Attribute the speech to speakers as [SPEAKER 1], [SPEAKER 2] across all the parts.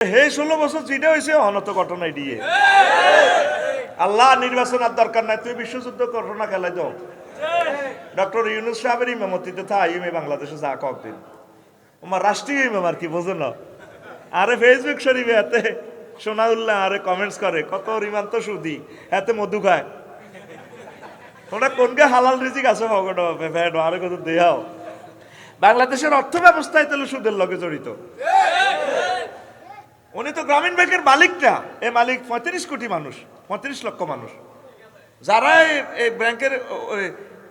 [SPEAKER 1] হে, ষোলো বছর যেটা হয়েছে অনত ঘটনায় দিয়ে। আল্লাহ নির্বাচন আর দরকার নাই তুই বিশ্বযুদ্ধ ঘটনা খেলাই দাও। ডক্টর ইউনুস সাহেবের ইমামতিতে থা আইএমএ বাংলাদেশে যা কদিন আমার রাষ্ট্রীয় ইমাম আর কি, বোঝো না। আরে ফেসবুক শরীফে এতে সোনাউল্লাহ আরে কমেন্টস করে, কত রিমান্ত সুদি, এতে মধু খায়। ওটা কোনকে হালাল রিজিক আছে ভগটো আরে কত দেহাও বাংলাদেশের অর্থ ব্যবস্থায় তাহলে সুদের লগে জড়িত। উনি তো গ্রামীণ ব্যাংকের মালিকটা। এ মালিক পঁয়ত্রিশ কোটি মানুষ পঁয়ত্রিশ লক্ষ মানুষ। যারা এই- ব্যাংকের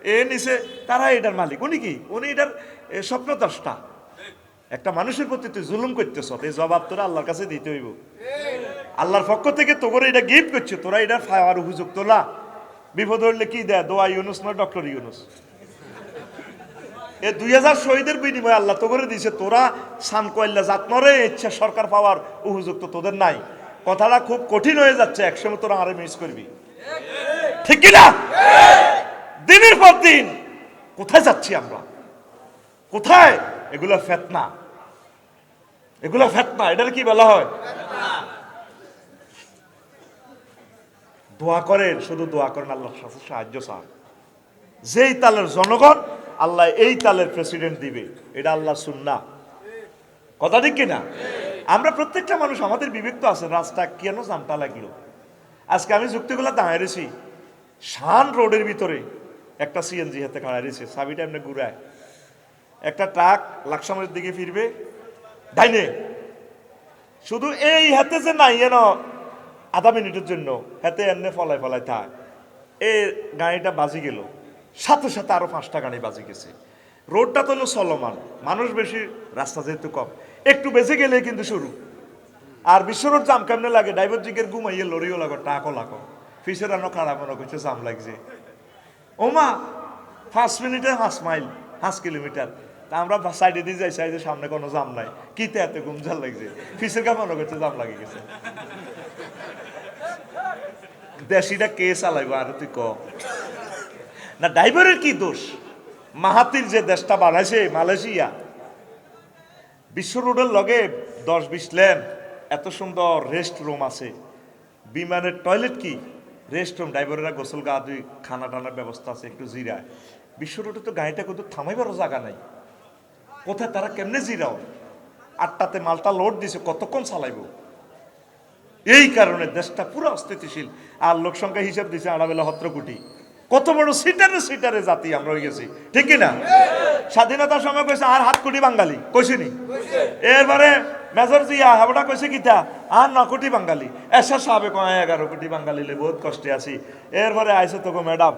[SPEAKER 1] এ নিছে তারা এটার মালিক। উনি কি? উনি এটার এ, স্বপ্নদ্রষ্টা। একটা মানুষের প্রতি তুই জুলুম করতেছ এই জবাব তোরা আল্লাহর কাছে দিতে হইব। আল্লাহর পক্ষ থেকে তোর এটা গিফট করছে তোরা এটা ফায়ার অভিযোগ তোলা বিপদ হইলে কি দেয়? দোয়া ইউনুস নয় ডক্টর ইউনুস? এ দুই হাজার শহীদের বিনিময়ে আল্লাহ তো করে দিয়েছে, তোরা সান কয়লা জাতনরে ইচ্ছা সরকার পাওয়ার উপযুক্ত তোদের নাই। কথাটা খুব কঠিন হয়ে যাচ্ছে, একসময় তোরা আরে মিস করবি। ঠিক কি না দিনের পর দিন, কোথায় যাচ্ছি আমরা? কোথায়? এগুলো ফেতনা। এগুলো ফেতনা, এটার কি বলা হয়? দোয়া করেন, শুধু দোয়া করেন, আল্লাহ সাহায্য চান। যেই তালের জনগণ আল্লাহ এই তালের প্রেসিডেন্ট দিবে। এটা আল্লাহ সুন্না কথা ঠিক কিনা? আমরা প্রত্যেকটা মানুষ, আমাদের বিবেক তো আছে, রাস্তা কেন জানটা লাগল? আজকে আমি যুক্তিগুলো দাঁড়িয়েছি শান রোডের ভিতরে একটা সিএনজি হাতে খাড়া রয়েছে সাবিটা এমনি ঘুরায়। একটা ট্রাক লাকসামের দিকে ফিরবে। ডাইনে। শুধু এই হাতে যে নাই এন, আধা মিনিটের জন্য, হাতে এনে ফলাই ফলাই থাক। এ গাড়িটা বাজি গেল। সাথে সাথে আরও পাঁচটা গাড়ি বাজি গেছে। রোডটা তো হলো চলমান। মানুষ বেশি, রাস্তা যেহেতু কম। একটু বেঁচে গেলে কিন্তু শুরু। আর বিশ্ব রোড জাম কেমনে লাগে? ড্রাইভার জিগের ঘুমাইয়ে লরিও লাগো, টাকও লাগো। ফিসের আনো খারাপ মনে করছে জাম লাগছে। ওমা, পাঁচ মিনিটে পাঁচ মাইল, পাঁচ কিলোমিটার। তা আমরা সাইডে দিয়ে যাই, সাইডে সামনে কোনো জাম নাই। কিতে এত ঘুম জাল লাগছে? ফিসের কা মনে করছে জাম লাগে গেছে। দেশিটা কে চালাইবো আর তুই ক? না, ড্রাইভারের কি দোষ? মাহাতির যে দেশটা বানাইছে, মালয়েশিয়া। বিশ্ব রোডের লগে দশ বিশ লেন, এত সুন্দর রেস্ট রুম আছে। বিমানের টয়লেট কি? রেস্ট রুম ড্রাইভারেরা গোসল গা দুই খানা টানার ব্যবস্থা আছে, একটু জিরায়। বিশ্ব রোডে তো গাড়িটা কিন্তু থামাইবারও জায়গা নাই। কোথায় তারা কেমনে জিরাও? আটটাতে মালটা লোড দিছে, কতক্ষণ চালাইবো? এই কারণে দেশটা পুরো অস্থিতিশীল। আর লোকসংখ্যা হিসাব দিছে আড়াবেলা সত্র কোটি। কত বড় সিটারে সিটারে জাতি আমরা হয়ে গেছি। ঠিক কি না স্বাধীনতার সময় কইছে, আর হাত কোটি বাঙালি। কইছিনি এরপরে মেজর জিয়া, হাবড়া কইছে কিতা? আর ন কোটি বাঙালি। এসা সাবে কয়, এগারো কোটি বাঙালি বহুত কষ্টে আছি। এরপরে আইসে তোকে ম্যাডাম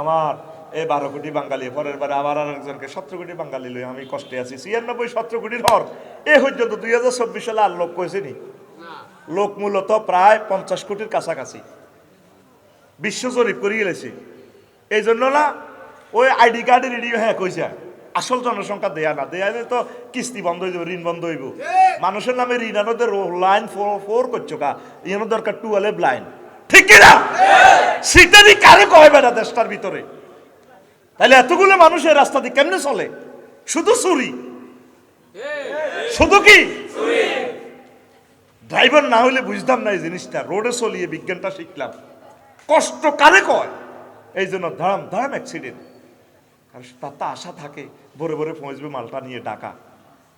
[SPEAKER 1] আমার এ বারো কোটি বাঙালি। পরের বারে আবার আর একজনকে সতেরো কোটি বাঙালি লই আমি কষ্টে আছি। ছিয়ানব্বই, সতেরো কোটির হর। এ পর্যন্ত দুই হাজার চব্বিশ সালে আর লোক কইছে নি? লোক মূলত প্রায় পঞ্চাশ কোটির কাছাকাছি। বিশ্ব জরিপ করে গেলেছে এই জন্য না ওই আইডি কার্ডের রেডি হ্যাঁ কইছে আসল জনসংখ্যা দেয়া না দেয়া তো কিস্তি বন্ধ হয়ে যাবে ঋণ বন্ধ হইব। মানুষের নামে ঋণ আনোদের লাইন ফোর ফোর করছ কা ইয়ানো দরকার টুয়েলভ লাইন ঠিক কিনা? সিটারি কারে কয় বেটা দেশটার ভিতরে? তাহলে এতগুলো মানুষ এই রাস্তা দিয়ে কেমনে চলে? শুধু চুরি? শুধু কি? ড্রাইভার না হলে বুঝতাম না এই জিনিসটা। রোডে চলিয়ে বিজ্ঞানটা শিখলাম। কষ্ট কারে কয়? এই জন্য ধারাম ধারাম অ্যাক্সিডেন্ট আর তার তো আশা থাকে, ভরে ভরে পৌঁছবে মালটা নিয়ে ডাকা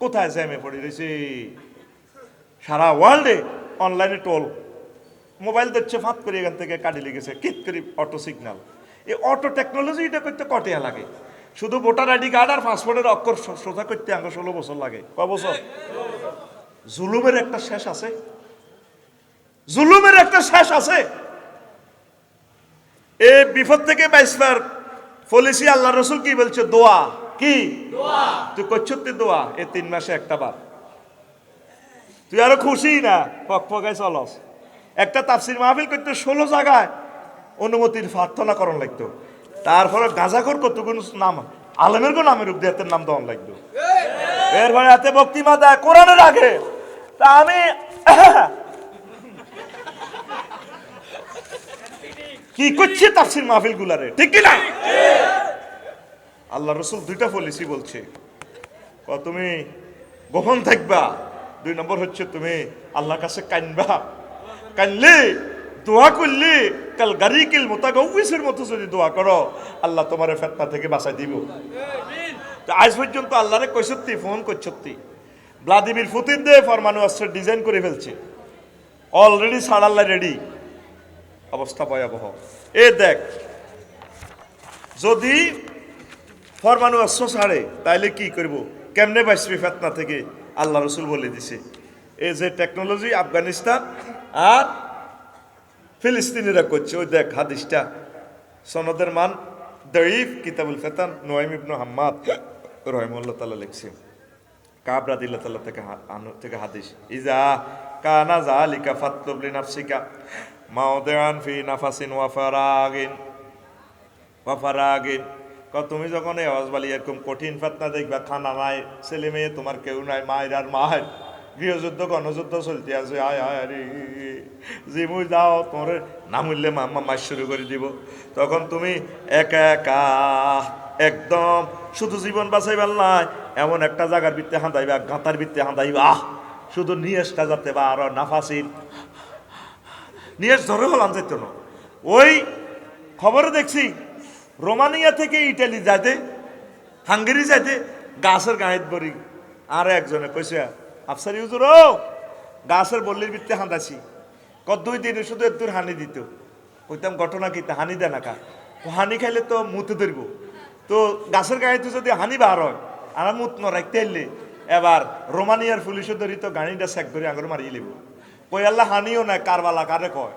[SPEAKER 1] কোথায় জ্যামে পড়ে রয়েছে? সারা ওয়ার্ল্ডে অনলাইনে টোল মোবাইল দিচ্ছে ফাঁক করে এখান থেকে কাটি লেগেছে কিট করি অটো সিগন্যাল এই অটো টেকনোলজি এটা করতে কটিয়া লাগে। শুধু ভোটার আইডি কার্ড আর পাসপোর্টের অক্ষর সোজা করতে আগে ষোলো বছর লাগে। কয় বছর? জুলুমের একটা শেষ আছে। জুলুমের একটা শেষ আছে। এ বিপদ থেকে বাইসবার পলিসি আল্লাহ রসুল কি বলছে? দোয়া। কি? তুই করছতে দোয়া? এ তিন মাসে একটা বার। তুই আরও খুশি না? পক পকায় চলস। একটা তাফসির মাহফিল করতে ষোলো জায়গায় অনুমতির প্রার্থনা করণ লাগতো। তারপরে গাঁজাখর কত নাম আলমের কোন নামের রূপ উপদেহাতের নাম দেওয়ান লাগতো। এরপরে হাতে বক্তিমা দেয় কোরআনের আগে। তা আমি কি করছে তাফসির মাহফিল গুলারে? ঠিক কি না আল্লাহ রসুল দুইটা পলিসি বলছে। তুমি গোপন থাকবা। দুই নম্বর হচ্ছে তুমি আল্লাহর কাছে কানবা। কানলে, দোয়া করলে, কাল গারিকিল মোতাগৌসের মতো যদি দোয়া করো, আল্লাহ তোমার ফেতনা থেকে বাঁচাই দিব। আজ পর্যন্ত আল্লাহরে কৈসত্তি ফোন করছত্তি ভ্লাদিমির পুতিন দিয়ে ফরমানু অস্ত্রের ডিজাইন করে ফেলছে। অলরেডি সাড়াল্লা রেডি অবস্থা ভয়াবহ। এ দেখ, যদি ফরমানু অস্ত্র ছাড়ে তাইলে কি করব? কেমনে বাঁচবি ফেতনা থেকে? আল্লাহ রসুল বলে দিছে। এই যে টেকনোলজি আফগানিস্তান আর ফিলিস্তিনিরা করছে, ওই দেখ হাদিসটা। সনদের মান দঈফ কিতাবুল ফেতান নোয়াইম ইবনু হাম্মাদ রহিমুল্লাহ তাআলা লিখছে। কাবরা দিল্লাহ তাআলা থেকে থেকে হাদিস। ইজা কানা জালিকা ফাতলুব লিনাফসিকা মাউদিআন ফি নাফাসিন ওয়া ফারাগিন ওয়া ফারাগিন ক তুমি যখন এই আওয়াজবালি এরকম কঠিন ফেতনা দেখবা, খানা নাই, ছেলে মেয়ে, তোমার কেউ নাই, মায়ের আর মায়ের। গৃহযুদ্ধ, গণযুদ্ধ চলতে আছে, আয় আয়, আরে যে মুই যাও, তোমার না মূল্যে মাম্মা মাস শুরু করে দিব। তখন তুমি একা একা, একদম শুধু জীবন বাঁচাইবার নাই, এমন একটা জায়গার ভিত্তে হাঁদাইবা গাঁতার ভিত্তে হাঁদাইবা শুধু নিয়েসটা যাতে বা আরও নাফাসিন। নিয়েস ধরে হলাম যেত না। ওই খবরে দেখছি রোমানিয়া থেকে ইটালি যাইতে, হাঙ্গেরি যাইতে, গাছের গাঁয়েত বরি আর একজনে কইছে, আফসার ইউজুর গাছের বল্লির ভিত্তে হাঁদাছি। কত দুই দিনে শুধু একটু হানি দিত। কইতাম, ঘটনা কি? তা হানি দেয় না হানি খাইলে তো মুতে ধরবো। তো গাছের গাঁয়েতে যদি হানি বার হয়, আর মুত নরাইতে এলে এবার রোমানিয়ার পুলিশে ধরি তো গাড়িটা চেক করে আঙুর মারিয়ে লিব। কই, আল্লাহ হানিও নাই, কারবালা কারে কয়?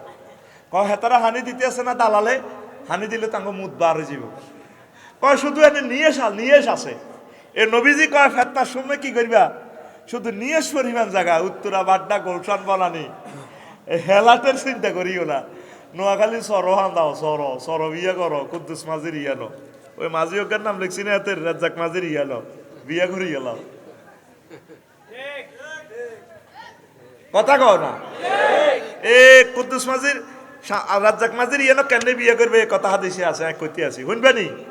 [SPEAKER 1] কয় হেতারা হানি দিতে আছে না দালালে? হানি দিলে তাঙ্গ মুদ বার হয়ে যাব কয়, শুধু এনে নিয়েস নিয়েস আছে। এ নবীজি কয় ফেতনার সময় কি করবা? শুধু নিয়েস পরিমাণ জায়গা উত্তরা, বাড্ডা, গোলশান, বনানি। এ হেলাটের চিন্তা করিও না। নোয়াখালী সর হান দাও সর সর বিয়ে করো, কুদ্দুস মাঝির ইয়ানো ওই মাঝি ওকের নাম লিখছি না, এতে রাজ্জাক মাঝির ইয়ানো বিয়ে করে গেলাম কথা কও না। এ, কুদ্দুস মাঝির সা- রাজ্জাক মাঝির ইয়ানো কেন বিয়ে করবে? কথা হাদিসে আছে, এক কইতে আছি। শুনবেনি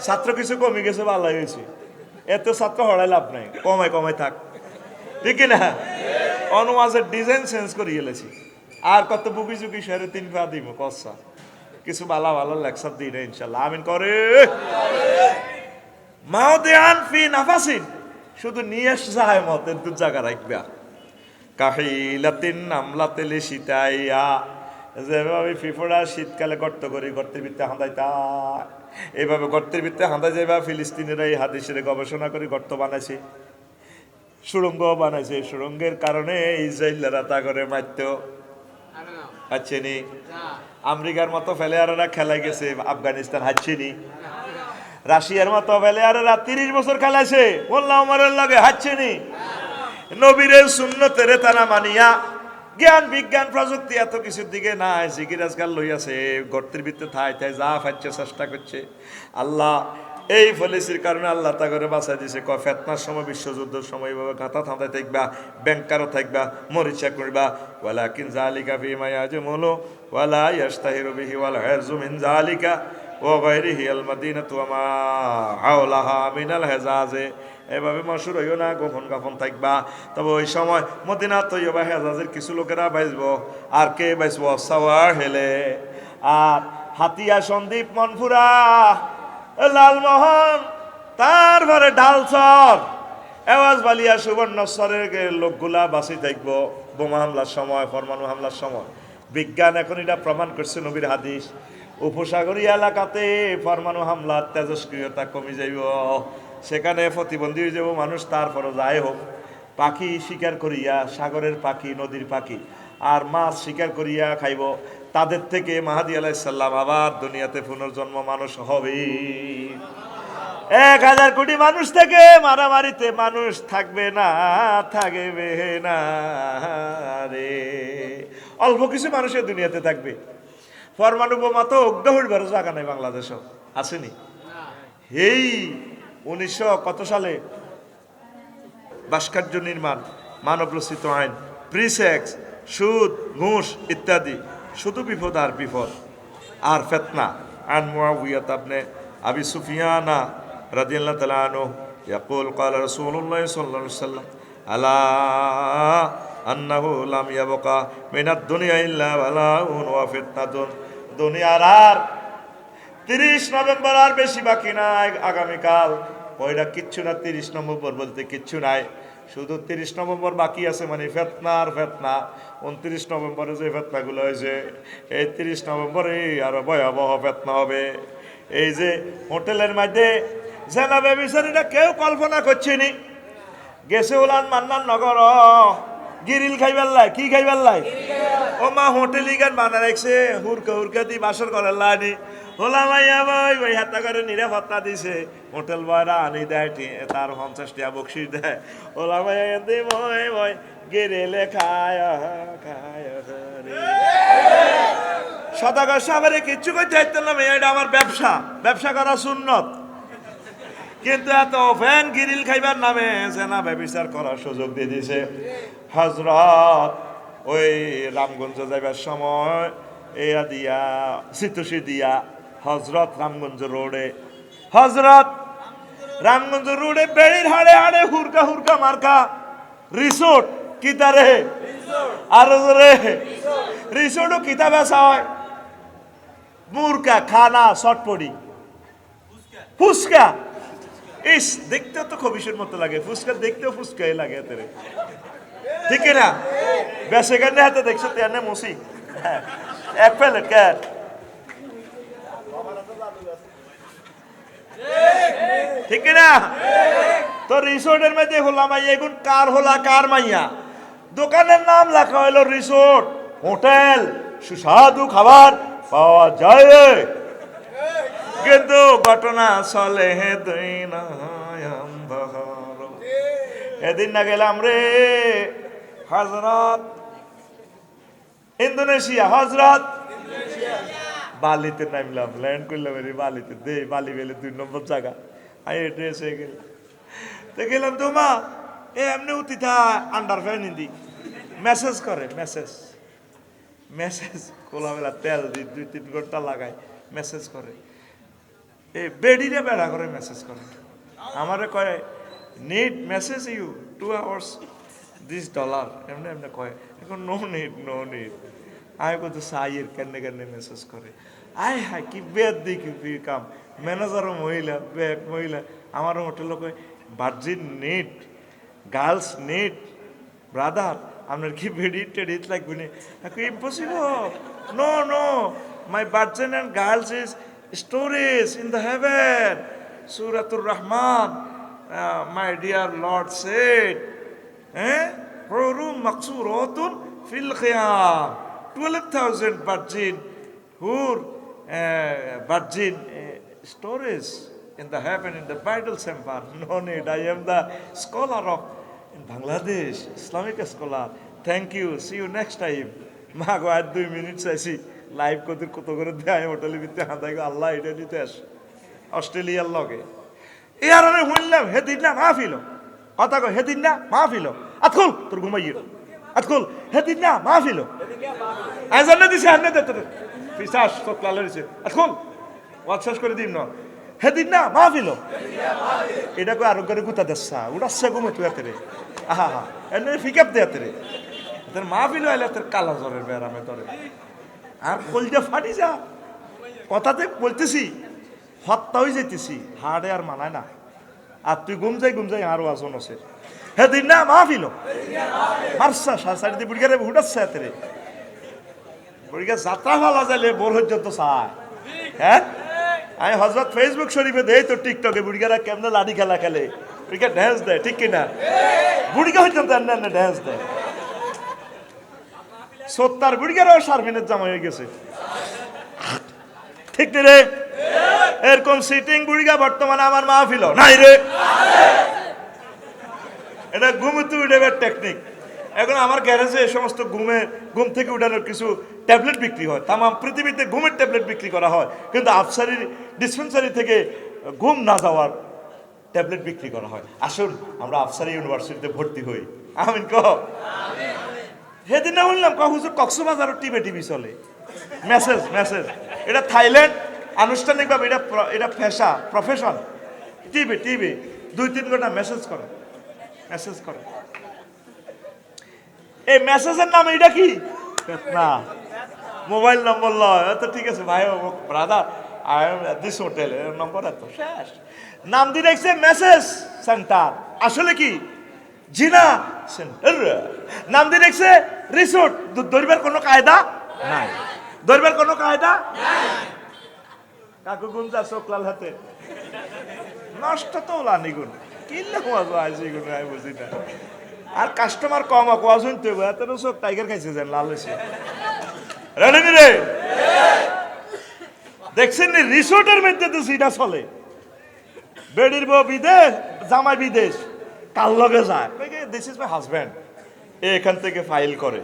[SPEAKER 1] ছাত্র কিছু কমে গেছে, ভালো হয়েছে। এত ছাত্র হড়াই লাভ নাই। কমাই কমাই থাক। ঠিক না অনুমাজের ডিজাইন চেঞ্জ করে গেলেছি আর কত বুকি চুকি সাড়ে তিন পা দিব, কসা। কিছু ভালো ভালো লেকচার দিই না ইনশাল্লাহ। আমিন করে। মাও দেয়ান ফি নাফাসিন। শুধু নিয়ে যায় মতের দু জায়গা রাখবা। কাহিলাতিন নামলাতেলে শীতাইয়া যেভাবে ফিফোড়া শীতকালে গর্ত করি, গর্তের ভিত্তে হাঁদাই তা এইভাবে গর্তের ভিত্তে হাঁদাই যাইবা, ফিলিস্তিনিরা এই হাদিসের গবেষণা করে গর্ত বানাইছে। সুড়ঙ্গ বানাইছে। সুড়ঙ্গের কারণে ইসরায়েলরা তা করে মারত। হাচ্ছেনি আমেরিকার মতো ফেলেয়ারেরা খেলাই গেছে, আফগানিস্তান হাচ্ছেনি রাশিয়ার মতো ফেলেয়ারেরা তিরিশ বছর খেলাইছে। বললাম আমার লাগে হাচ্ছেনি নবীরের শূন্যতেরে তারা মানিয়া জ্ঞান, বিজ্ঞান, প্রযুক্তি এত কিছুর দিকে নাই। জিকির আজকাল লইয়াছে, গর্তের ভিতরে থাই থাই যা ফাচ্ছে চেষ্টা করছে। আল্লাহ এই ফলিসির কারণে আল্লাহ তা করে বাঁচাই দিছে। কয়, ফেতনার সময়, বিশ্বযুদ্ধের সময় এভাবে গাঁথা থাঁতায় থাকবা, ব্যাংকারও থাকবা, মরিচা করবা। ওয়ালা কিন জালিকা ফি মায়াজ মলো ওয়ালা ইয়াস্তাহিরু বিহি ওয়াল হারজু মিন জালিকা ও গায়রিহি আল মাদিনাতু ওয়া মা হাওলাহা মিনাল হেজাজে। এভাবে মশুর হইও না, গোপন গোপন থাকবা। তবে ওই সময় মদিনা তৈবা হেজাজের কিছু লোকেরা বাঁচব। আর কে বাঁচব? সাওয়ার হেলে। আর হাতিয়া সন্দীপ মনপুরা লালমোহন তারপরে ঢালচর এওয়াজ বালিয়া সুবর্ণস্বরের লোকগুলা বাঁচি থাকব। বোমা হামলার সময়, পরমাণু হামলার সময়। বিজ্ঞান এখন এটা প্রমাণ করছে নবীর হাদিস। উপসাগরীয় এলাকাতে পরমাণু হামলার তেজস্ক্রিয়তা কমে যাইব। সেখানে প্রতিবন্ধী হয়ে যাব মানুষ তারপরও যায় হোক। পাখি শিকার করিয়া সাগরের পাখি নদীর পাখি আর মাছ শিকার করিয়া খাইব। তাদের থেকে মাহাদি আলাইসাল্লাম আবার দুনিয়াতে পুনর্জন্ম মানুষ হবে। এক হাজার কোটি মানুষ থেকে মারামারিতে মানুষ থাকবে না থাকবে না রে। অল্প কিছু মানুষের দুনিয়াতে থাকবে। পরমাণু বোমা তো অজ্ঞ হইবার জায়গা নাই বাংলাদেশও। আসেনি? এই উনিশশো কত সালে ভাস্কর্য নির্মাণ মানব রচিত আইন প্রিসেক্স সুদ ঘুষ ইত্যাদি শুধু বিপদ আর বিপদ আর ফেতনা আন মুআউইয়াত আপনি আবি সুফিয়ানা রাদিয়াল্লাহু তাআলা আনহু يقول قال رسول الله صلى الله عليه وسلم আলা আন্নাহু লাম ইয়াবকা মিনাদ দুনিয়া ইল্লা বালাউন ওয়া ফিতনাতুন দুনিয়ার আর তিরিশ নভেম্বর আর বেশি বাকি নাই আগামীকাল। ওইটা কিচ্ছু না তিরিশ নভেম্বর বলতে কিচ্ছু নাই। শুধু তিরিশ নভেম্বর বাকি আছে মানে ফেতনা আর ফেতনা। উনত্রিশ নভেম্বরে যে ফেতনাগুলো হয়েছে এই তিরিশ নভেম্বরে আরও ভয়াবহ ফেতনা হবে। এই যে হোটেলের মধ্যে জেনাবে বিচারিটা কেউ কল্পনা করছেনি গেছে ওলান মান্নান নগর গিরিল খাইবার লাই কি খাইবার লাই? ও মা হোটেল ইগান বানা রাখছে হুরকা হুরকা দি বাসর করে লানি হোলা মাইয়া বই ওই হাতা করে নিরাপত্তা দিছে। হোটেল বয়রা আনি দেয় তার পঞ্চাশ টাকা বকশিস দেয়। হোলা মাইয়া দি বই বই, গিরিলে খায় খায় সদাগর সাহেবের কিচ্ছু করতে চাইতেন না এটা আমার ব্যবসা। ব্যবসা করা সুন্নত। কিন্তু এত ফ্যান গিরিল খাইবার নামে সেনা ব্যবচার করার সুযোগ দিয়ে দিছে হজরত ওই রামগঞ্জ যাইবার সময়, এয়া দিয়া সিতুসি দিয়া হজরত রামগঞ্জ রোডে, হজরত রামগঞ্জ রোডে বেড়ির হাড়ে হাড়ে হুরকা হুরকা মার্কা, রিসোর্ট কিতারে আর রে, রিসোর্টও কিতা বেচা হয়? মুরকা, খানা চটপড়ি ফুচকা। ইস, দেখতেও তো খবিসের মতো লাগে, ফুচকা দেখতেও ফুচকাই লাগে এতে ঠিক না? বেসে গানে হাতে দেখছ, তেনে মুসি। এক প্লেট ক্যাট ঠিক না তো রিসোর্টের মধ্যে হলাম মাইয়া এখন কার হলা, কার মাইয়া? দোকানের নাম লেখা হলো রিসোর্ট হোটেল, সুস্বাদু খাবার পাওয়া যায় কিন্তু ঘটনা চলে হে দুই। এদিন না গেলাম রে হজরত ইন্দোনেশিয়া হজরত বালিতে নামলাম ল্যান্ড করলাম রে বালিতে। দে বালি বেলে দুই নম্বর জায়গা। আমি ড্রেস হয়ে গেল। তো গেলাম তো মা, এ এমনি উতিথা আন্ডার ফ্যান হিন্দি মেসেজ করে মেসেজ মেসেজ খোলামেলা তেল দি, দুই, তিন ঘণ্টা লাগায় মেসেজ করে। এ বেডিরে বেড়া করে মেসেজ করে। আমারে কয় need message you two hours this dollar এমনি এমনি কয়, এখন নো নিড নো নিড আমি কত সাইয়ের কেনে কেনে মেসেজ করে। আয় হ্যাঁ কি বেদ দি, কি কাম। ম্যানেজারও মহিলা ব্যাগ মহিলা। আমার হোটেলও কয় virgin need girls need brother আপনার কি বেডি টেডিট লাগবে না? Impossible no no my virgin and girls is storage in the heaven সুরাতুর রহমান মাই ডিয়ার লর্ড সেট হ্যাঁ? হরুম মাকসুরতুন ফিল খিয়াম। 12000 virgin হুর virgin storage in the heaven in the bridal chamber no need i am the scholar of in bangladesh islamic scholar thank you see you next time মা গো আর দুই minute চাইছি live কত কত করে দেয় হোটেলের ভিতরে হাতাই গো আল্লাহ এটা নিতে আস অস্ট্রেলিয়ার লগে ইয়ার আমি শুনলাম হেদিন না মাহফিল কথা কো হেদিন না মাহফিল আতকুল তোর ঘুমাইয়ে আতকুল হেদিন না মাহফিল আজান দিছে, আন্নে দে তোর পিসাস তো ক্লালে দিছে আতকুল ওয়াজ শেষ করে দিম না। হেদিন না মাহফিল এটা কো আরও করে গুতা দেসা উড়াচ্ছে ঘুমো তুই হাতে আহা হা এনে ফিকাপ দে হাতে রে। তোর মাহফিল হইলে তোর কালা জ্বরের বেড়ামে তোরে। আর কলজা ফাটি যা। কথাতে বলতেছি হত্যা হয়ে যেতেছি হাড়ে আর মানায় না। আর তুই গুম যাই গুম যাই আরও আসন আছে। হে দিন না মাহফিল মারসা সাড়ে বুড়িগারে হুটাচ্ছে হাতে বুড়িগা যাত্রা ভালা যাইলে বোর পর্যন্ত চায় হ্যাঁ? আমি হজরত ফেসবুক শরীফে দেই তো টিকটকে বুড়িগারা কেমনে লাড়ি খেলা খেলে? বুড়িগা ড্যান্স দেয়, ঠিক কিনা? বুড়িগা এনে এনে ড্যান্স দেয়। সত্তার বুড়িগারাও শারমিনের জামা হয়ে গেছে। ঠিক রে? এরকম সিটিং বুড়িগা বর্তমানে আমার মাহফিল নাই রে? এটা ঘুমতে উঠেবার টেকনিক এখন আমার গ্যারেজে এই সমস্ত ঘুমে, ঘুম থেকে উঠানোর কিছু ট্যাবলেট বিক্রি হয়। তাম পৃথিবীতে ঘুমের ট্যাবলেট বিক্রি করা হয়। কিন্তু আফসারি ডিসপেন্সারি থেকে ঘুম না যাওয়ার ট্যাবলেট বিক্রি করা হয়। আসুন, আমরা আফসারি ইউনিভার্সিটিতে ভর্তি হই। আমিন কহ। সেদিন না বললাম ক হুজুর কক্সবাজারও টিভি টিভি চলে। মেসেজ মেসেজ এটা থাইল্যান্ড আনুষ্ঠানিকভাবে এটা এটা পেশা প্রফেশন টিভি টিভি। দুই, তিন ঘণ্টা মেসেজ করে। মেসেজ করে। এই মেসেজের নাম এটা কি? না মোবাইল নম্বর লয় তো ঠিক আছে, ভাই brother I am this hotel এর নম্বর এত, শেষ। নাম দিয়ে রাখছে মেসেজ সেন্টার আসলে কি? জিনা সেন্টার নাম দিয়ে রাখছে রিসোর্ট ধরবার কোনো কায়দা নাই। ধরবার কোনো কায়দা কাকু গুঞ্জা চোখলাল হাতে। নষ্ট তো ওলানি গুণ কিনলে কোয়াজো আইসি গুণ আমি বুঝি না আর কাস্টমার কম কোয়াজ শুনতে হবে এত চোখ টাইগার খাইছে যেন, লাল হয়েছে রেডি রে দেখছেন রিসোর্টের মধ্যে তো সিটা চলে। বেডির বউ বিদেশ, জামাই বিদেশ কার লগে যায়। দিস ইজ মাই হাজব্যান্ড এখান থেকে ফাইল করে।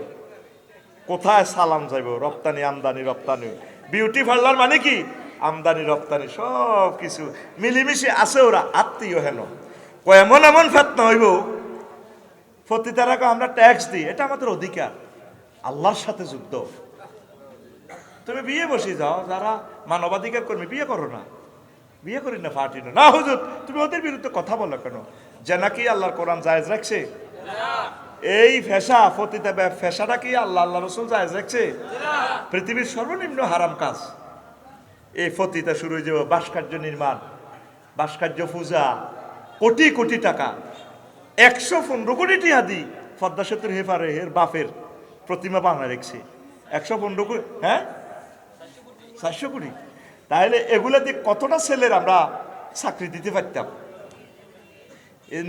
[SPEAKER 1] কোথায় সালাম যাইব? রপ্তানি, আমদানি, রপ্তানি। বিউটি পার্লার মানে কি? আমদানি, রপ্তানি, সব কিছু। মিলিমিশে আছে ওরা, আত্মীয় হেন। এমন এমন ফেতনা হইব। প্রতিতারাকে আমরা ট্যাক্স দিই। এটা আমাদের অধিকার। আল্লাহর সাথে যুদ্ধ তুমি বিয়ে বসে যাও, যারা মানবাধিকার কর্মী, বিয়ে করো না। বিয়ে করি না, ফাটি না। হুজুর, তুমি ওদের বিরুদ্ধে কথা বলো কেন? যে নাকি আল্লাহর কোরআন জায়েজ রাখছে? এই ফেসা ফতিতা ফেসাটা কি আল্লাহ আল্লাহ রসুল জায়েজ রাখছে? পৃথিবীর সর্বনিম্ন হারাম কাজ। এই ফতিতা শুরু হয়ে যাবে, ভাস্কর্য নির্মাণ, ভাস্কর্য পূজা কোটি কোটি টাকা। একশো পনেরো কোটি টিয়া দি পদ্মা সেতুর হেফারে এর বাপের প্রতিমা বাংলা রেখছে। একশো পনেরো কোটি হ্যাঁ? চারশো কোটি। তাহলে এগুলা দিয়ে কতটা ছেলের আমরা চাকরি দিতে পারতাম?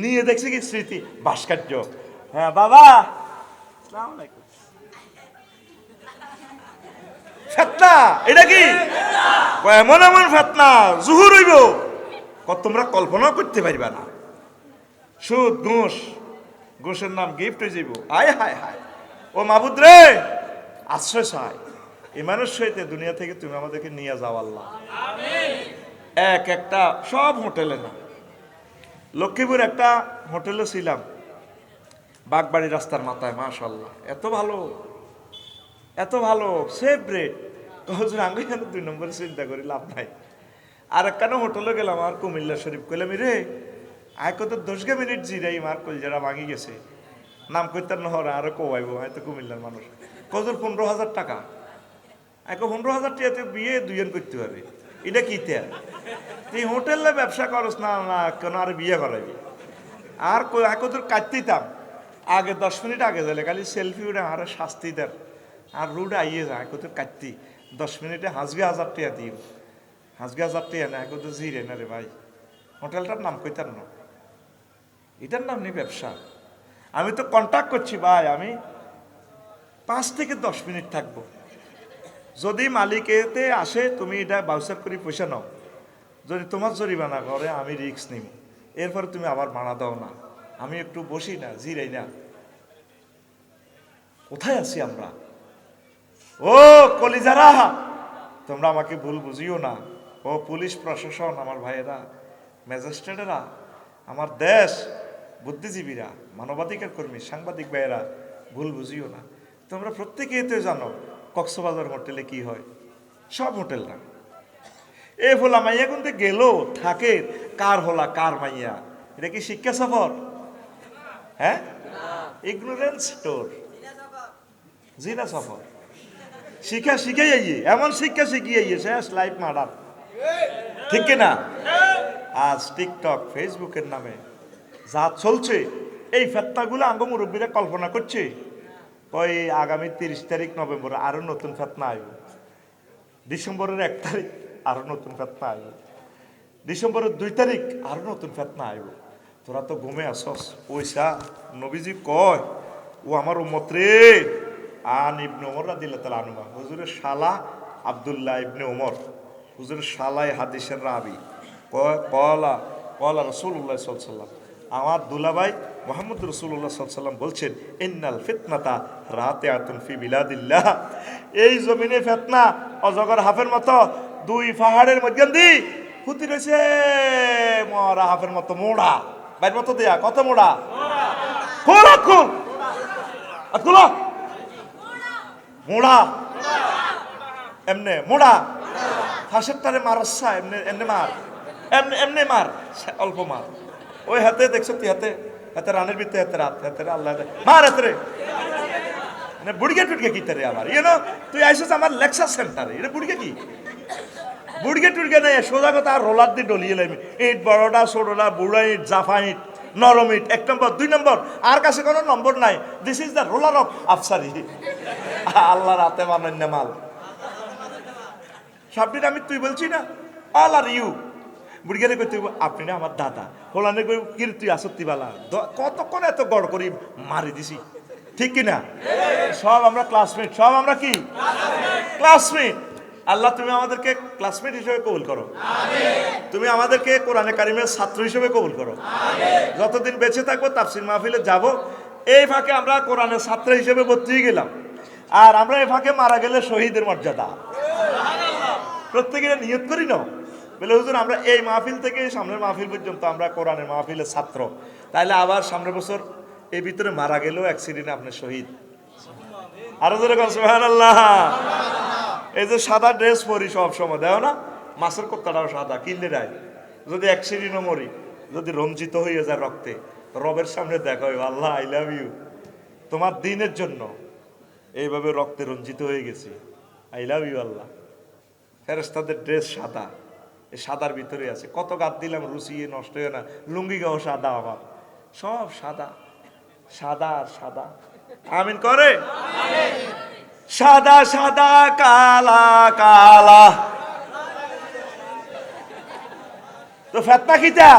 [SPEAKER 1] নিয়ে দেখছি কি স্মৃতি? ভাস্কর্য। হ্যাঁ বাবা! ফেতনা! এটা কি? এমন এমন ফেতনা, জুহুর হইব। তোমরা কল্পনাও করতে পারবা না। সুদ, ঘুষ, ঘুষের নাম গিফট হয়ে যাইব। আয়, হায় হায়। ও মাবুদ রে, আশ্রয় এই মানুষ সহিত দুনিয়া থেকে তুমি আমাদেরকে নিয়ে যাও আল্লাহ। এক একটা, সব হোটেলে না লক্ষ্মীপুর একটা হোটেলে ছিলাম। বাগবাড়ি রাস্তার মাথায় মাশাল্লাহ এত ভালো। এত ভালো। Safe rate. আমি দুই নম্বরে চিন্তা করি, লাভ নাই। আর একখানে হোটেলে গেলাম আর কুমিল্লা শরীফ। কইলাম রে আয় কত গে মিনিট জিরাই মার কলজারা ভাঙি গেছে। নাম কইতার নহর, আরও কোয়াইব হয়তো কুমিল্লার মানুষ। কজুর পনেরো হাজার টাকা। এক পনেরো হাজার টাকাতে বিয়ে দুজন করতে হবে। এটা কি তে? তুই হোটেলে ব্যবসা করস না না, কেন আর বিয়ে করাবি আর এক তোর কাটতেইতাম আগে দশ মিনিট আগে গেলে খালি সেলফি উঠে আর শাস্তি দেন। আর রুড আইয়ে যায় এক তোর কাটতি। দশ মিনিটে হাজবি হাজার টাকা দিন হাজবি হাজার টাকা না এক তো জিরে না রে ভাই। হোটেলটার নাম কইতার না। এটার নাম নেই ব্যবসা। আমি তো কন্ট্যাক্ট করছি ভাই, আমি পাঁচ থেকে দশ মিনিট থাকব। যদি মালিকেতে আসে, তুমি এটা বাউসার করে পয়সা নাও। যদি তোমার জরিমানা করে, আমি রিক্স নিব এরপরে তুমি আবার ভাড়া দাও না। আমি একটু বসি না জিরাই না। কোথায় আছি আমরা? ও কলিজারা! তোমরা আমাকে ভুল বুঝিও না। ও পুলিশ প্রশাসন, আমার ভাইয়েরা, ম্যাজিস্ট্রেটেরা, আমার দেশ বুদ্ধিজীবীরা, মানবাধিকার কর্মী, সাংবাদিক ভাইয়েরা, ভুল বুঝিও না। তোমরা প্রত্যেকেই তো জানো কক্সবাজার হোটেলে কি হয়। সব হোটেল না। এ হোলা মাইয়া কিন্তু গেল? থাকে। কার হোলা কার মাইয়া? এটা কি শিক্ষা সফর? হ্যাঁ? ইগনোরেন্স স্টোর জিনা সফর। শিক্ষা শিখে যাইয়ে এমন শিক্ষা শিখিয়ে শেষ লাইফ মার্ডার ঠিক কি না? আজ টিকটক, ফেসবুকের নামে যা চলছে, এই ফেতনাগুলো আঙ্গ মুরব্বীরা কল্পনা করছে। ওই আগামী তিরিশ তারিখ নভেম্বর আরও নতুন ফেতনা আসবে ডিসেম্বরের এক তারিখ আরও নতুন ফেতনা আসবে ডিসেম্বরের দুই তারিখ আরও নতুন ফেতনা আসবে তোরা তো ঘুমে আসস ওইসা নবীজি কয়, ও আমার উম্মত রে আন ইবনে ওমর রাদিল্লাহ তালা আনুমা হুজুরের শালা আব্দুল্লাহ ইবনে ওমর হুজুরের শালাই হাদিসের রাবি। কলা কলা রসুল্লাহ সাল্লাম আমার দুলাভাই মোহাম্মদ রসুল্লাহ সাল্লাম বলছেন, ইন্নাল ফিতনাতা রাতে আতুন ফি বিলাদিল্লাহ। এই জমিনে ফেতনা অজগর হাফের মতো, দুই পাহাড়ের মধ্যে দি হুতি রয়েছে মরা হাফের মতো মোড়া। বাইর মতো দেয়া, কত মোড়া? খোল খোল। মোড়া। এমনে, মোড়া। ফাঁসের তারে মারসা এমনি এমনি মার। এমনি এমনি মার। অল্প মার। ওই হাতে দেখছ তুই হাতে? হাতে রানের ভিতরে, হাতে রাত, হাতে আল্লাহ। মার হাতে রে। না বুড়িকে টুড়কে কি তারে আমার ইয়ে তুই আইসিস আমার লেকচার সেন্টারে। এটা বুড়িকে কি? বুড়িকে টুড়কে নেই, সোজা কথা আর রোলার দিয়ে ডলিয়ে লাইমি ইট বড়টা, ছোটটা, বুড়া ইট, জাফা ইট, নরম ইট, এক নম্বর, দুই নম্বর। আর কাছে কোনো নম্বর নাই। This is the roller of Afsari আল্লাহর হাতে মানন্য মাল। সবটি আমি তুই বলছি না অল আর ইউ বুড়িগারে কই তুই আপনি না আমার দাদা। হোলানে কই কি রে তুই আসত্তি বালা? কতক্ষণ এত গড় করি মারি দিছি? ঠিক কি না সব আমরা ক্লাসমেট সব আমরা কি? ক্লাসমেট আল্লাহ, তুমি আমাদেরকে ক্লাসমেট হিসেবে কবুল করো। তুমি আমাদেরকে কোরআনে কারিমের ছাত্র হিসেবে কবুল করো। যতদিন বেঁচে থাকব, তাফসির মাহফিলে যাব। এই ফাঁকে আমরা কোরআনের ছাত্র হিসেবে ভর্তি গেলাম। আর আমরা এই ফাঁকে মারা গেলে শহীদের মর্যাদা। প্রত্যেকে নিয়ত করি না বলে, হুজুর, আমরা এই মাহফিল থেকে সামনের মাহফিল পর্যন্ত আমরা কোরআনের মাহফিলের ছাত্র। তাইলে আবার সামনের বছর এই ভিতরে মারা গেলেও অ্যাক্সিডেন্টে আপনি শহীদ। আরও জোরে সুহান আল্লাহ এই যে সাদা ড্রেস পরি সব সময় দেও না? মাছের কোত্তাটাও সাদা কিনলে রায়? যদি অ্যাক্সিডেন্টও মরি, যদি রঞ্জিত হয়ে যায় রক্তে, রবের সামনে দেখা হয় আল্লাহ আই লাভ ইউ তোমার দিনের জন্য এইভাবে রক্তে রঞ্জিত হয়ে গেছি। I love you Allah. ফেরেস্তাদের ড্রেস সাদা। এই সাদার ভিতরে আছে। কত গাত দিলাম রুচিয়ে নষ্ট হয়ে না। লুঙ্গি গাও সাদা আমার। সব সাদা। সাদা আর সাদা। আমিন করে? সাদা সাদা, কালা কালা। তো ফেতনা খিতা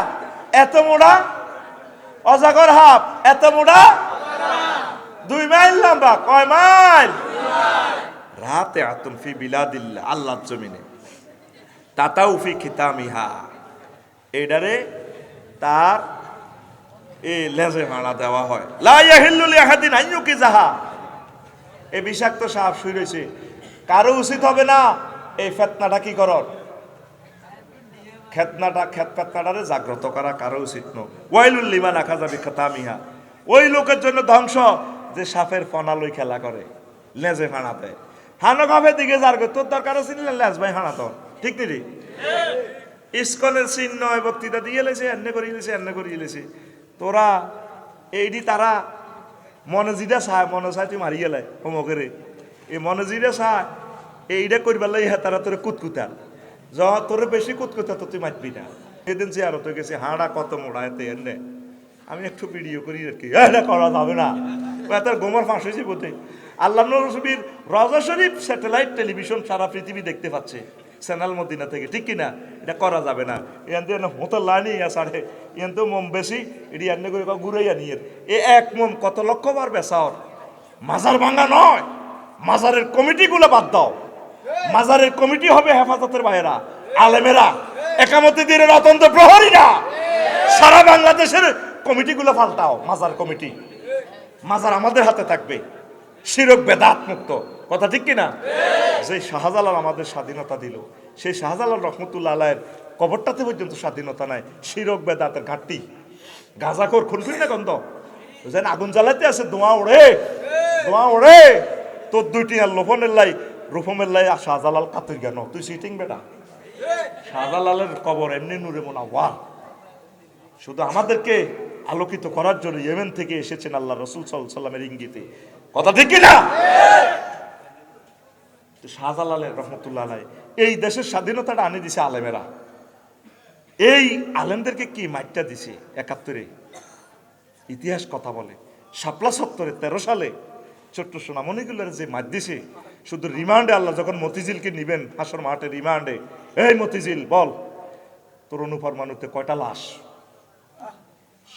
[SPEAKER 1] এত মোড়া? অজাগর হাফ এত মোড়া? দুই মাইল লম্বা। কয় মাইল? রাতে আতুন ফি বিলাদিল্লা আল্লাহর জমিনে। তাতাউ ফি খিতামিহা। এডারে তার এ লেজে মারা দেওয়া হয়। লা ইয়াহিল্লু লিআহাদিন আইয়ুকি জাহা এই বিষাক্ত সাপ শুই রয়েছে। কারও উচিত হবে না এই ফেতনাটা কি করর? খেতনাটা, খেত ফেতনাটারে জাগ্রত করা কারও উচিত ন ওয়াইলুল লিমান আখা যাবি খাতামিহা। ওই লোকের জন্য ধ্বংস যে সাপের ফনা লই খেলা করে, লেজে ফানা দেয়। হানো কাফের দিকে যার তোর দরকার আছে নিলে লেজ ভাই হানা তো। ঠিক নি ইস্কনের চিহ্ন বক্তৃতা দিয়ে লেছে, এনে করে লেছে, এনে করে লেছে। তোরা, এইডি তারা, মনে জিরা চায়, মনে চায় তুই মারি গেলে হোমকেরে এই মনে জিরা চায় এইটা করবার লাগে হ্যাঁ তারা তোরে কুতকুতার য তোরে বেশি কুতকুতা তো তুই মারবি না। সেদিন সে আরও তো গেছে, হাড়া কত মোড়া এতে এনে। আমি একটু ভিডিও করি আর কি এটা করা যাবে না। তার গোমর ফাঁস হয়েছে বোধে আল্লাহ নবীর রজা শরীফ স্যাটেলাইট টেলিভিশন সারা পৃথিবী দেখতে পাচ্ছে, সেনাল মদিনা থেকে, ঠিক কিনা? এটা করা যাবে না। ইয়ান দিয়ে হোটেল লাইনি সাড়ে, ইয়ান তো মোম বেশি, এটি এনে করে ঘুরাইয়া নিয়ে এ এক মোম কত লক্ষ বার বেসাওর? মাজার ভাঙ্গা নয়। মাজারের কমিটিগুলো বাদ দাও। মাজারের কমিটি হবে হেফাজতের বাইরা, আলেমেরা। একামতি দিনের অতন্ত প্রহরীরা। সারা বাংলাদেশের কমিটিগুলো পাল্টাও, মাজার কমিটি। মাজার আমাদের হাতে থাকবে। শিরক বেদাত মুক্ত কথা ঠিক কিনা? যে শাহজালাল আমাদের স্বাধীনতা দিল, সেই শাহজালাল রহমতুল্লাহ আলায়ের কবরটাতে পর্যন্ত স্বাধীনতা নাই। শিরক বেদাতের ঘাটতি। গাজাকর খুনখুন না গন্ধ? যেন আগুন জ্বালাতে আছে ধোঁয়া ওড়ে। ধোঁয়া ওড়ে। তোর দুইটি আর লোভনের লাই, রূপমের লাই আর শাহজালাল কাতির কেন? তুই সিটিং বেটা। শাহজালালের কবর এমনি নুরে মোনা ওয়া শুধু আমাদেরকে আলোকিত করার জন্য ইয়েমেন থেকে এসেছেন আল্লাহ রসুল সাল্লামের ইঙ্গিতে। কথা ঠিক না শাহজালালের রহমতুল্লাহ আলাই, এই দেশের স্বাধীনতাটা আনে দিছে আলেমেরা। এই আলেমদেরকে কি মাইটটা দিছে? একাত্তরে। ইতিহাস কথা বলে। শাপলা সত্তরে, তেরো সালে ছোট্ট সোনামণিগুলোর যে মার দিছে, শুধু রিমান্ডে আল্লাহ যখন মতিঝিলকে নিবেন, হাসর মাঠে রিমান্ডে, এই মতিঝিল, বল, তোর অনুপরমাণুতে কয়টা লাশ?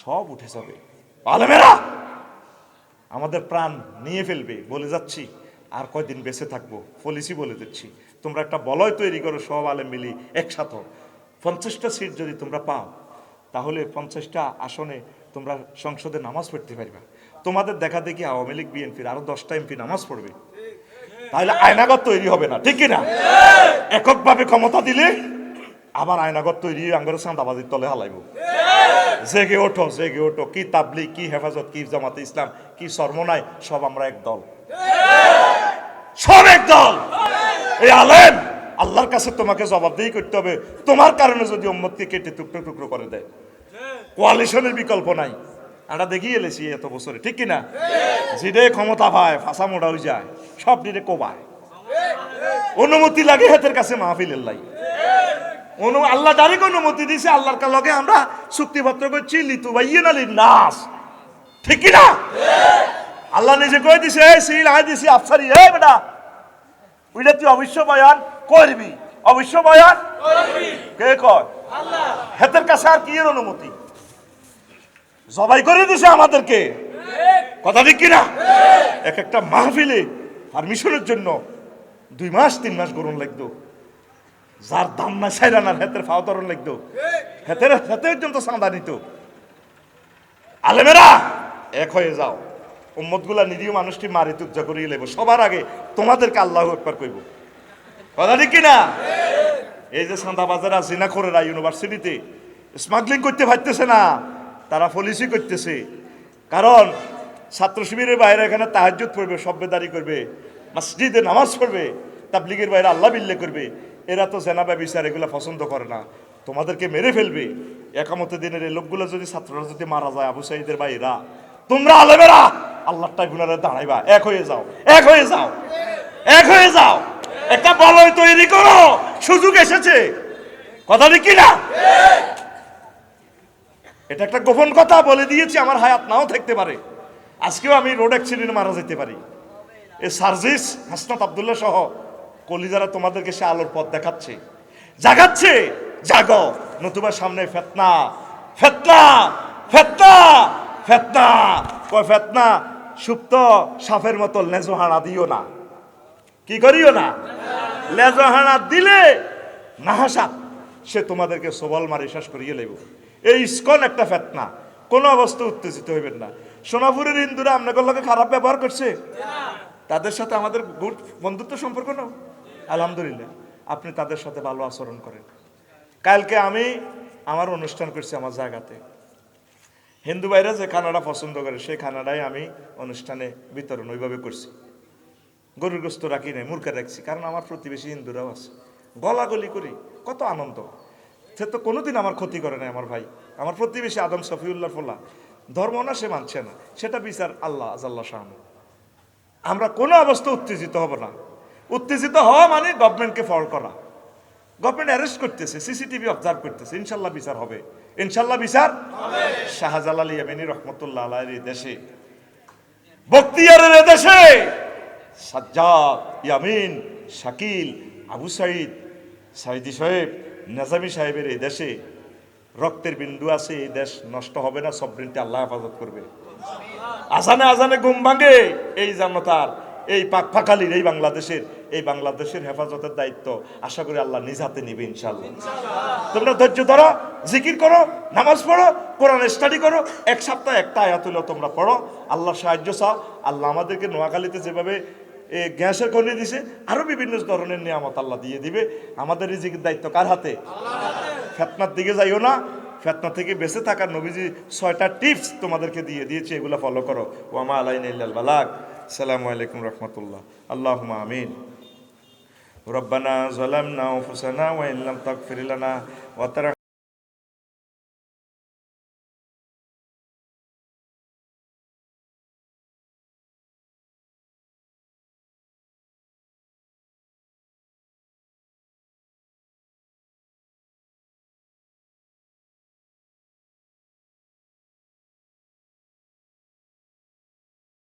[SPEAKER 1] সব উঠে যাবে। আলেমেরা! আমাদের প্রাণ নিয়ে ফেলবে, বলে যাচ্ছি। আর কয়দিন বেঁচে থাকব পলিসি বলে দিচ্ছি। তোমরা একটা বলয় তৈরি করো, সব আলে মিলি একসাথে। পঞ্চাশটা সিট যদি তোমরা পাও, তাহলে পঞ্চাশটা আসনে তোমরা সংসদে নামাজ পড়তে পারবে। তোমাদের দেখা দেখি আওয়ামী লীগ, বিএনপির আরও দশটা এমপি নামাজ পড়বে। তাহলে আয়নাগর তৈরি হবে না, ঠিক কিনা? এককভাবে ক্ষমতা দিলে আবার আয়নাগর তৈরি আঙ্গর চাঁদাবাজির তলে হালাইব। জেগে ওঠো জেগে ওঠো। কি তাবলি কি হেফাজত, কি জামাতে ইসলাম, কি সর্বনাই, সব আমরা এক দল। সব এক দল। এই আলেম, আল্লাহর কাছে তোমাকে জবাবদেহি করতে হবে। তোমার কারণে যদি উম্মতকে কেটে টুকরো টুকরো করে দেয়। কোয়ালিশনের বিকল্প নাই। আমরা দেখিয়ে এলেছি এত বছরে, ঠিক কিনা? যেটাই ক্ষমতা পায়, ফাঁসা মোড়া হয়ে যায়, সব দিনে কোবায়। অনুমতি লাগে হাতের কাছে মাহফিলের লাই। অনু আল্লাহ ডাইরেক্ট অনুমতি দিছে আল্লাহর লগে আমরা চুক্তিপত্র করছি লিতু নালি নাস ঠিক কি না? আল্লাহ নিজে কই দিছে এই সিল আই দিছি আফসারি এই বেটা ওইটা তুই অবশ্য বয়ান করবি অবশ্য বয়ান কে কয়? হেতের কাছে আর কি এর অনুমতি? জবাই করে দিছে আমাদেরকে। কথা ঠিক কিনা এক একটা মাহফিলে পারমিশনের জন্য দুই মাস তিন মাস গরম লাগতো। যার দাম না সাইরানার হেতের ফাও তরণ লাগতো হেতের হেতে পর্যন্ত চাঁদা নিত। আলেমেরা এক হয়ে যাও। উম্মতগুলা নিরীহ মানুষটি মারি তুজ্জা করিয়ে লেব সবার আগে তোমাদেরকে আল্লাহ একবার কইব। কথা ঠিক কিনা এই যে সান্দা বাজার আছে না করে ইউনিভার্সিটিতে স্মাগলিং করতে পারতেছে না, তারা পলিসি করতেছে। কারণ, ছাত্র শিবিরের বাইরে এখানে তাহাজ্জুদ পড়বে সভ্যদারি করবে, মসজিদে নামাজ পড়বে, তাবলিগের বাইরে আল্লাহ বিল্লে করবে। এরা তো জেনাবা বিচার এগুলো পছন্দ করে না। তোমাদেরকে মেরে ফেলবে। একামতে দিনের এই লোকগুলো যদি ছাত্ররা যদি মারা যায়, আবু সাইদের বাইরা তোমরা আলেমেরা, আল্লাহর ট্রাইব্যুনালে দাঁড়াইবা। এক হয়ে যাও, এক হয়ে যাও, এক হয়ে যাও। একটা বলয় তৈরি করো। সুযোগ এসেছে। কথা কি না এটা একটা গোপন কথা, বলে দিয়েছি, আমার হায়াত নাও থাকতে পারে। আজকেও আমি রোড অ্যাক্সিডেন্টে মারা যেতে পারি। এ সার্জিস, হাসনাত আবদুল্লাহ সহ কলিজারা তোমাদেরকে সে আলোর পথ দেখাচ্ছে। জাগাচ্ছে। জাগো। নতুবা সামনে ফেতনা। ফেতনা! ফেতনা! ফেতনা! কয় ফেতনা? সুপ্ত সাফের মতো লেজো হাড়া দিও না। কি করিও না? লেজো হাড়া দিলে নাহাসাত সে তোমাদেরকে সবল মারি শেষ করিয়ে লেব এই ইস্কন একটা ফেতনা। কোনো অবস্থা উত্তেজিত হইবেন না। সোনাপুরের হিন্দুরা আপনাদের লোকে খারাপ ব্যবহার করছে? তাদের সাথে আমাদের গুড বন্ধুত্ব সম্পর্ক না আলহামদুলিল্লাহ, আপনি তাদের সাথে ভালো আচরণ করেন। কালকে আমি আমার অনুষ্ঠান করছি আমার জায়গাতে। হিন্দু ভাইরা যে খানাটা পছন্দ করে, সেই খানাটাই আমি অনুষ্ঠানে বিতরণ ওইভাবে করছি। গরুর গোস্ত রাখি নাই মূর্খা রাখছি, কারণ আমার প্রতিবেশী হিন্দুরাও আছে। গলাগলি করি, কত আনন্দ। সে তো কোনোদিন আমার ক্ষতি করে নাই আমার ভাই। আমার প্রতিবেশী আদম সফিউল্লাহ ফোলা। ধর্ম না, সে মানছে না। সেটা বিচার আল্লাহ, আজাল্লাহ শাহ আমরা কোনো অবস্থা উত্তেজিত হব না। উত্তেজিত হওয়া মানে গভর্নমেন্টকে ফল করা। গভর্নমেন্ট অ্যারেস্ট করতেছে সিসিটিভি অবজার্ভ করতেছে, ইনশাল্লাহ বিচার হবে। ইনশাল্লাহ বিচার শাহজালাল ইয়ামিনী রহমতুল্লাহ আলাইয়ের দেশে। বক্তিয়ারের দেশে সাজ্জাদ, ইয়ামিন, শাকিল, আবু সাইদ সাইদি সাহেব, নাজামি সাহেবের এই দেশে রক্তের বিন্দু আছে, এই দেশ নষ্ট হবে না সবরিনটি আল্লাহ হেফাজত করবে। আজানে আজানে ঘুম ভাঙে, এই জানতার এই পাক ফাঁকালির এই বাংলাদেশের এই বাংলাদেশের হেফাজতের দায়িত্ব। আশা করি আল্লাহ নিজ হাতে নিবে ইনশাল্লাহ তোমরা ধৈর্য ধরো, জিকির করো, নামাজ পড়ো, কোরআন স্টাডি করো, এক সপ্তাহ একটা আয়াতুল তোমরা পড়ো। আল্লাহ সাহায্য চাও। আল্লাহ আমাদেরকে নোয়াখালীতে যেভাবে, এ, গ্যাসের খনি দিছে আরও বিভিন্ন ধরনের নিয়ামত আল্লাহ দিয়ে দিবে। আমাদের এই জিকির দায়িত্ব কার হাতে? ফেতনার দিকে যাইও না। ফেতনা থেকে বেঁচে থাকার নবীজি ছয়টা টিপস তোমাদেরকে দিয়ে দিয়েছে, এগুলো ফলো করো। ওয়ামা আলাইন ইল্লাল السلام عليكم ورحمة الله. اللهم آمين. ربنا ظلمنا أنفسنا وإن لم تغفر لنا وترحمنا